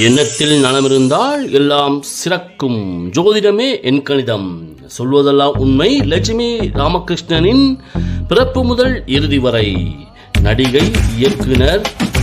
எண்ணத்தில் நலமிருந்தால் எல்லாம் சிறக்கும். ஜோதிடமே என் கணிதம். சொல்வதெல்லாம் உண்மை லட்சுமி ராமகிருஷ்ணனின் பிறப்பு முதல் இறுதி வரை. நடிகை இயக்குனர்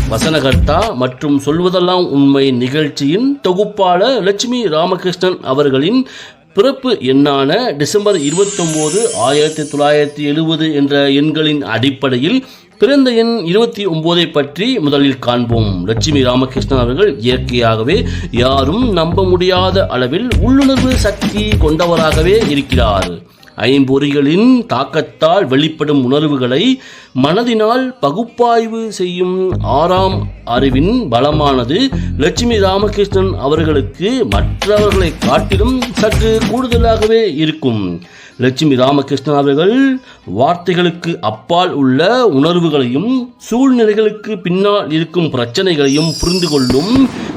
வசனகர்த்தா மற்றும் சொல்வதெல்லாம் உண்மை நிகழ்ச்சியின் தொகுப்பாளர் லட்சுமி ராமகிருஷ்ணன் அவர்களின் பிறப்பு எண்ணான டிசம்பர் 29 ஆயிரத்தி தொள்ளாயிரத்தி எழுபது என்ற எண்களின் அடிப்படையில் பிறந்த எண் இருபத்தி ஒன்பதை பற்றி முதலில் காண்போம். லட்சுமி ராமகிருஷ்ணன் அவர்கள் இயற்கையாகவே யாரும் நம்ப முடியாத அளவில் உள்ளுணர்வு சக்தி கொண்டவராகவே இருக்கிறார். ஐம்பொறிகளின் தாக்கத்தால் வெளிப்படும் உணர்வுகளை மனதினால் பகுப்பாய்வு செய்யும் ஆறாம் அறிவின் பலமானது லட்சுமி ராமகிருஷ்ணன் அவர்களுக்கு மற்றவர்களை காட்டிலும் சற்று கூடுதலாகவே இருக்கும். லட்சுமி ராமகிருஷ்ணன் அவர்கள் வார்த்தைகளுக்கு அப்பால் உள்ள உணர்வுகளையும் சூழ்நிலைகளுக்கு பின்னால் இருக்கும் பிரச்சனைகளையும் புரிந்து கொள்ளும்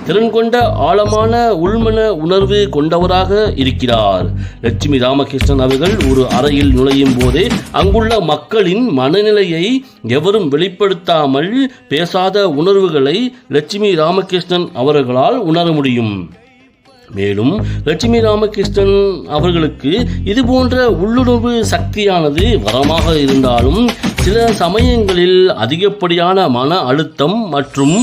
திறன் கொண்ட ஆழமான உள்மன உணர்வு கொண்டவராக இருக்கிறார். லட்சுமி ராமகிருஷ்ணன் அவர்கள் ஒரு அறையில் நுழையும் போதே அங்குள்ள மக்களின் மனநிலையை எவரும் வெளிப்படுத்தாமல் பேசாத உணர்வுகளை லட்சுமி ராமகிருஷ்ணன் அவர்களால் உணர முடியும். மேலும் லட்சுமி ராமகிருஷ்ணன் அவர்களுக்கு இது போன்ற உள்ளுணர்வு சக்தியானது வரமாக இருந்தாலும் சில சமயங்களில் அதிகப்படியான மன அழுத்தம் மற்றும்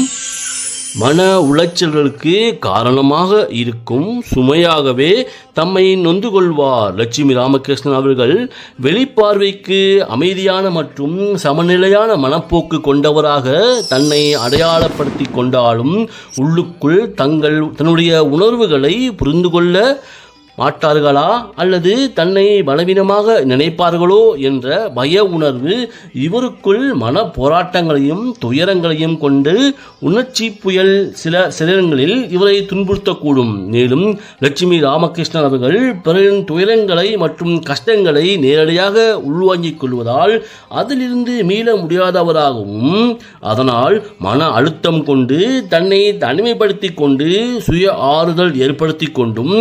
மன உளைச்சல்களுக்கு காரணமாக இருக்கும் சுமையாகவே தம்மை நொந்து கொள்வார். லட்சுமி ராமகிருஷ்ணன் அவர்கள் வெளிப்பார்வைக்கு அமைதியான மற்றும் சமநிலையான மனப்போக்கு கொண்டவராக தன்னை அடையாளப்படுத்தி கொண்டாலும் உள்ளுக்குள் தங்கள் தன்னுடைய உணர்வுகளை புரிந்து கொள்ள மாட்டார்களா? அல்லது தன்னை பலவீனமாக நினைப்பார்களோ என்ற பய உணர்வு இவருக்குள் மன போராட்டங்களையும் துயரங்களையும் கொண்டு உணர்ச்சி புயல் சில சிலங்களில் இவரை துன்புறுத்தக்கூடும். மேலும் லட்சுமி ராமகிருஷ்ணன் அவர்கள் பிறரின் துயரங்களை மற்றும் கஷ்டங்களை நேரடியாக உள்வாங்கிக் கொள்வதால் அதிலிருந்து மீள முடியாதவராகவும் அதனால் மன அழுத்தம் கொண்டு தன்னை தனிமைப்படுத்திக் கொண்டு சுய ஆறுதல் ஏற்படுத்திக் கொண்டும்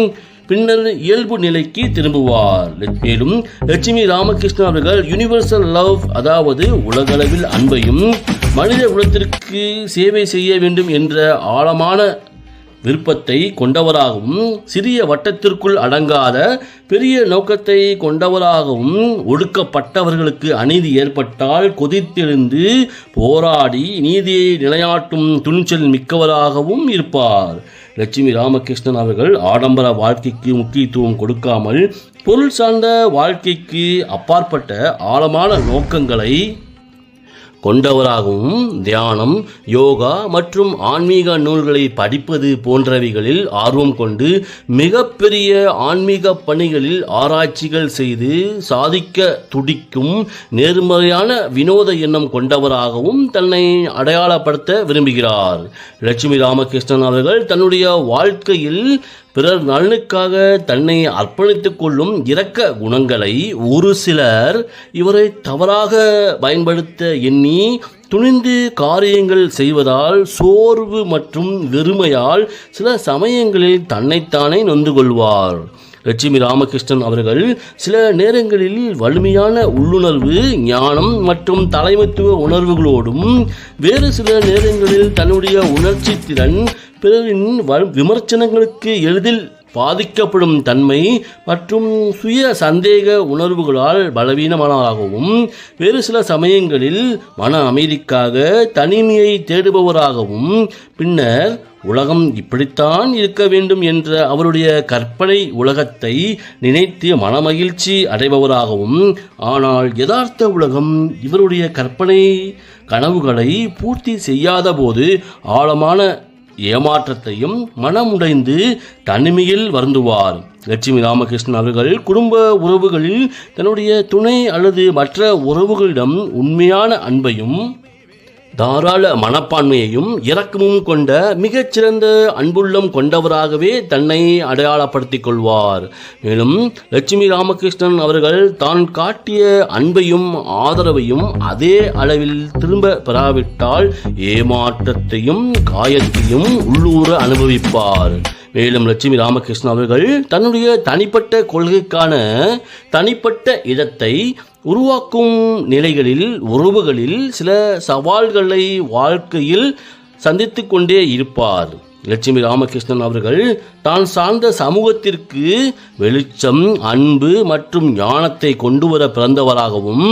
பின்னர் இயல்பு நிலைக்கு திரும்புவார். மேலும் லட்சுமி ராமகிருஷ்ணன் அவர்கள் யுனிவர்சல் லவ் அதாவது உலகளவில் அன்பையும் மனித குலத்திற்கு சேவை செய்ய வேண்டும் என்ற ஆழமான விருப்பத்தை கொண்டவராகவும் சிறிய வட்டத்திற்குள் அடங்காத பெரிய நோக்கத்தை கொண்டவராகவும் ஒடுக்கப்பட்டவர்களுக்கு அநீதி ஏற்பட்டால் கொதித்தெழுந்து போராடி நீதியை நிலையாட்டும் துணிச்சல் மிக்கவராகவும் இருப்பார். லட்சுமி ராமகிருஷ்ணன் அவர்கள் ஆடம்பர வாழ்க்கைக்கு முக்கியத்துவம் கொடுக்காமல் பொருள் சார்ந்த வாழ்க்கைக்கு அப்பாற்பட்ட ஆழமான நோக்கங்களை கொண்டவராகவும் தியானம் யோகா மற்றும் ஆன்மீக நூல்களை படிப்பது போன்றவைகளில் ஆர்வம் கொண்டு மிகப்பெரிய ஆன்மீக பணிகளில் ஆராய்ச்சிகள் செய்து சாதிக்க துடிக்கும் நேர்மறையான வினோத எண்ணம் கொண்டவராகவும் தன்னை அடையாளப்படுத்த விரும்புகிறார். லட்சுமி ராமகிருஷ்ணன் அவர்கள் தன்னுடைய வாழ்க்கையில் பிறர் நலனுக்காக தன்னை அர்ப்பணித்துக் கொள்ளும் இரக்க குணங்களை ஒரு சிலர் இவரை தவறாக பயன்படுத்த எண்ணி துணிந்து காரியங்கள் செய்வதால் சோர்வு மற்றும் வெறுமையால் சில சமயங்களில் தன்னைத்தானே நொந்து கொள்வார் லட்சுமி ராமகிருஷ்ணன் அவர்கள் சில நேரங்களில் வலிமையான உள்ளுணர்வு ஞானம் மற்றும் தலைமைத்துவ உணர்வுகளோடும் வேறு சில நேரங்களில் தன்னுடைய உணர்ச்சி திறன் பிறரின் வ- விமர்சனங்களுக்கு எளிதில் பாதிக்கப்படும் தன்மை மற்றும் சுய சந்தேக உணர்வுகளால் பலவீனமானவராகவும் வேறு சில சமயங்களில் மன அமைதிக்காக தனிமையை தேடுபவராகவும் பின்னர் உலகம் இப்படித்தான் இருக்க வேண்டும் என்ற அவருடைய கற்பனை உலகத்தை நினைத்து மனமகிழ்ச்சி அடைபவராகவும் ஆனால் யதார்த்த உலகம் இவருடைய கற்பனை கனவுகளை பூர்த்தி செய்யாதபோது ஆழமான ஏமாற்றத்தையும் மனமுடைந்து தனிமையில் வருந்துவார். லட்சுமி ராமகிருஷ்ணன் அவர்கள் குடும்ப உறவுகளில் தன்னுடைய துணை அல்லது மற்ற உறவுகளிடம் உண்மையான அன்பையும் தாராள மனப்பான்மையையும் இரக்கமும் கொண்ட மிகச்சிறந்த அன்புள்ளம் கொண்டவராகவே தன்னை அடையாளப்படுத்திக் கொள்வார். மேலும் லட்சுமி ராமகிருஷ்ணன் அவர்கள் தான் காட்டிய அன்பையும் ஆதரவையும் அதே அளவில் திரும்ப பெறாவிட்டால் ஏமாற்றத்தையும் காயத்தையும் உள்ளூர அனுபவிப்பார். மேலும் லட்சுமி ராமகிருஷ்ணன் அவர்கள் தன்னுடைய தனிப்பட்ட கொள்கைக்கான தனிப்பட்ட இடத்தை உருவாக்கும் நிலைகளில் உறவுகளில் சில சவால்களை வாழ்க்கையில் சந்தித்து கொண்டே இருப்பார். லட்சுமி ராமகிருஷ்ணன் அவர்கள் தான் சார்ந்த சமூகத்திற்கு வெளிச்சம் அன்பு மற்றும் ஞானத்தை கொண்டு வர பிறந்தவராகவும்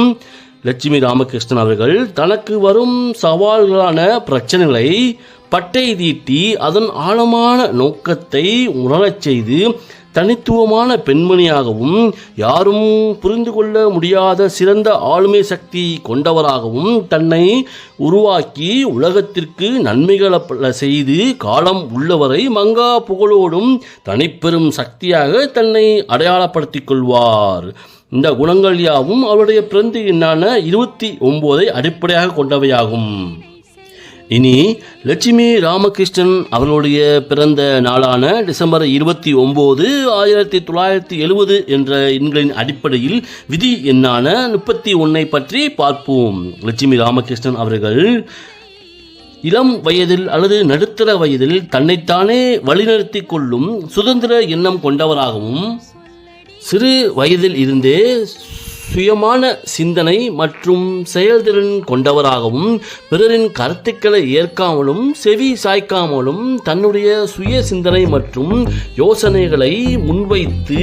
லட்சுமி ராமகிருஷ்ணன் அவர்கள் தனக்கு வரும் சவால்களான பிரச்சனைகளை பட்டை தீட்டி அதன் ஆழமான நோக்கத்தை உணரச் செய்து தனித்துவமான பெண்மணியாகவும் யாரும் புரிந்து கொள்ள முடியாத சிறந்த ஆளுமை சக்தி கொண்டவராகவும் தன்னை உருவாக்கி உலகத்திற்கு நன்மைகளை செய்து காலம் உள்ளவரை மங்கா புகழோடும் தனிப்பெரும் சக்தியாக தன்னை அடையாளப்படுத்திக் கொள்வார். இந்த குணங்கள் யாவும் அவருடைய பிறந்த எண்ணான இருபத்தி ஒம்போதை அடிப்படையாக கொண்டவையாகும். இனி லட்சுமி ராமகிருஷ்ணன் அவர்களுடைய பிறந்த நாளான டிசம்பர் இருபத்தி ஒம்பது ஆயிரத்தி தொள்ளாயிரத்தி எழுபது என்ற எண்களின் அடிப்படையில் விதி எண்ணான முப்பத்தி ஒன்றை பற்றி பார்ப்போம். லட்சுமி ராமகிருஷ்ணன் அவர்கள் இளம் வயதில் அல்லது நடுத்தர வயதில் தன்னைத்தானே வழிநடத்தி கொள்ளும் சுதந்திர எண்ணம் கொண்டவராகவும் சிறு வயதில் இருந்தே சுயமான சிந்தனை மற்றும் செயல்திறன் கொண்டவராகவும் பிறரின் கருத்துக்களை ஏற்காமலும் செவி சாய்க்காமலும் தன்னுடைய சுய சிந்தனை மற்றும் யோசனைகளை முன்வைத்து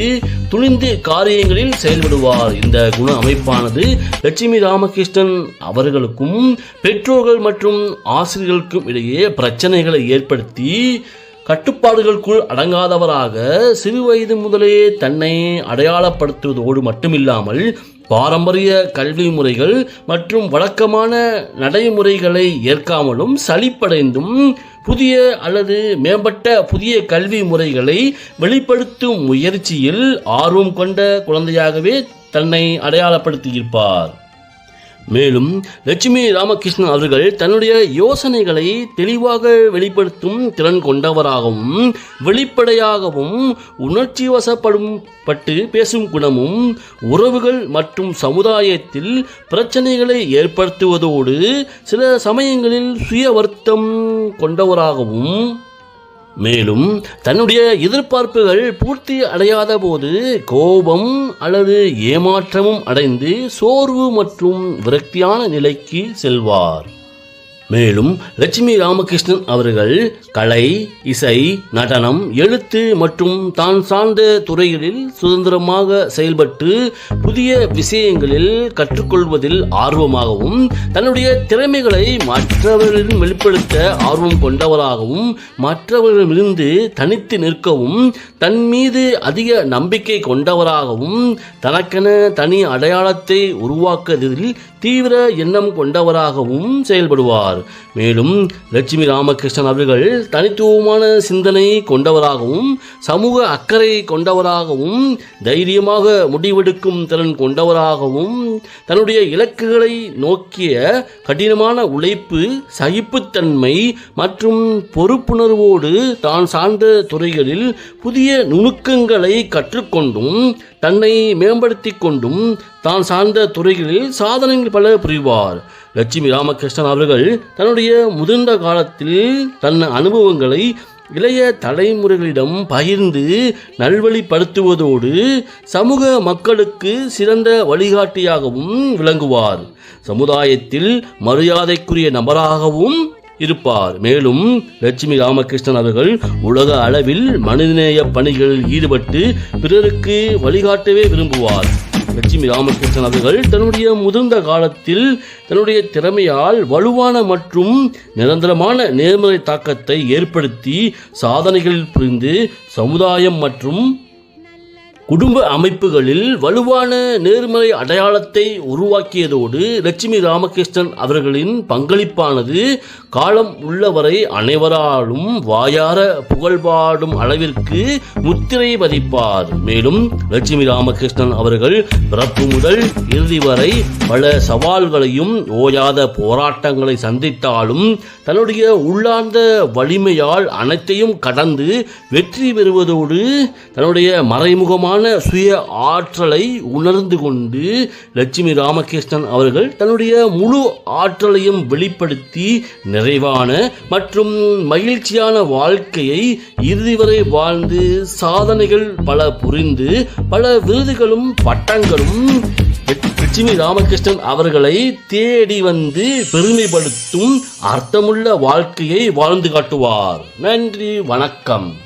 துணிந்து காரியங்களில் செயல்படுவார். இந்த குண அமைப்பானது லட்சுமி ராமகிருஷ்ணன் அவர்களுக்கும் பெற்றோர்கள் மற்றும் ஆசிரியர்களுக்கும் இடையே பிரச்சனைகளை ஏற்படுத்தி கட்டுப்பாடுகளுக்குள் அடங்காதவராக சிறு வயது முதலே தன்னை அடையாளப்படுத்துவதோடு மட்டுமில்லாமல் பாரம்பரிய கல்வி முறைகள் மற்றும் வழக்கமான நடைமுறைகளை ஏற்காமலும் சலிப்படைந்தும் புதிய அல்லது மேம்பட்ட புதிய கல்வி முறைகளை வெளிப்படுத்தும் முயற்சியில் ஆர்வம் கொண்ட குழந்தையாகவே தன்னை அடையாளப்படுத்தியிருப்பார். மேலும் லட்சுமி ராமகிருஷ்ணன் அவர்கள் தன்னுடைய யோசனைகளை தெளிவாக வெளிப்படுத்தும் திறன் கொண்டவராகவும் வெளிப்படையாகவும் உணர்ச்சி வசப்படும் பட்டு பேசும் குணமும் உறவுகள் மற்றும் சமுதாயத்தில் பிரச்சனைகளை ஏற்படுத்துவதோடு சில சமயங்களில் சுய வருத்தம் கொண்டவராகவும் மேலும் தன்னுடைய எதிர்பார்ப்புகள் பூர்த்தி அடையாத போது கோபம் அல்லது ஏமாற்றமும் அடைந்து சோர்வு மற்றும் விரக்தியான நிலைக்கு செல்வார். மேலும் லட்சுமி ராமகிருஷ்ணன் அவர்கள் கலை இசை நடனம் எழுத்து மற்றும் தான் சார்ந்த துறைகளில் சுதந்திரமாக செயல்பட்டு புதிய விஷயங்களில் கற்றுக்கொள்வதில் ஆர்வமாகவும் தன்னுடைய திறமைகளை மற்றவர்களிடம் வெளிப்படுத்த ஆர்வம் கொண்டவராகவும் மற்றவர்களிடமிருந்து தனித்து நிற்கவும் தன் மீது அதிக நம்பிக்கை கொண்டவராகவும் தனக்கென தனி அடையாளத்தை உருவாக்குவதில் தீவிர எண்ணம் கொண்டவராகவும் செயல்படுவார். மேலும் லட்சுமி ராமகிருஷ்ணன் அவர்கள் தனித்துவமான சிந்தனை கொண்டவராகவும் சமூக அக்கறை கொண்டவராகவும் தைரியமாக முடிவெடுக்கும் திறன் கொண்டவராகவும் தன்னுடைய இலக்குகளை நோக்கிய கடினமான உழைப்பு சகிப்புத்தன்மை மற்றும் பொறுப்புணர்வோடு தான் சார்ந்த துறைகளில் புதிய நுணுக்கங்களை கற்றுக்கொண்டும் தன்னை மேம்படுத்திக் கொண்டும் தான் சார்ந்த துறைகளில் சாதனைகள் பல புரிவார். லட்சுமி ராமகிருஷ்ணன் அவர்கள் தன்னுடைய முதிர்ந்த காலத்தில் தன் அனுபவங்களை இளைய தலைமுறைகளிடம் பகிர்ந்து நல்வழிப்படுத்துவதோடு சமூக மக்களுக்கு சிறந்த வழிகாட்டியாகவும் விளங்குவார். சமுதாயத்தில் மரியாதைக்குரிய நபராகவும் இருப்பார். மேலும் லட்சுமி ராமகிருஷ்ணன் அவர்கள் உலக அளவில் மனிதநேய பணிகளில் ஈடுபட்டு பிறருக்கு வழிகாட்டவே விரும்புவார். லட்சுமி ராமகிருஷ்ணன் அவர்கள் தன்னுடைய முதிர்ந்த காலத்தில் தன்னுடைய திறமையால் வலுவான மற்றும் நிரந்தரமான நேர்மறை தாக்கத்தை ஏற்படுத்தி சாதனைகளில் புரிந்து சமுதாயம் மற்றும் குடும்ப அமைப்புகளில் வலுவான நேர்மறை அடையாளத்தை உருவாக்கியதோடு லட்சுமி ராமகிருஷ்ணன் அவர்களின் பங்களிப்பானது காலம் உள்ளவரை அனைவராலும் வாயார புகழ்பாடும் அளவிற்கு முத்திரை பதிப்பார். மேலும் லட்சுமி ராமகிருஷ்ணன் அவர்கள் பிறப்பு முதல் இறுதி வரை பல சவால்களையும் ஓயாத போராட்டங்களை சந்தித்தாலும் தன்னுடைய உள்ளார்ந்த வலிமையால் அனைத்தையும் கடந்து வெற்றி பெறுவதோடு தன்னுடைய மறைமுகமான சுய ஆற்றலை உணர்ந்து கொண்டு லட்சுமி ராமகிருஷ்ணன் அவர்கள் தன்னுடைய முழு ஆற்றலையும் வெளிப்படுத்தி நிறைவான மற்றும் மகிழ்ச்சியான வாழ்க்கையை இறுதி வரை வாழ்ந்து சாதனைகள் பல புரிந்து பல விருதுகளும் பட்டங்களும் லட்சுமி ராமகிருஷ்ணன் அவர்களை தேடி வந்து பெருமைப்படுத்தும் அர்த்தமுள்ள வாழ்க்கையை வாழ்ந்து காட்டுவார். நன்றி வணக்கம்.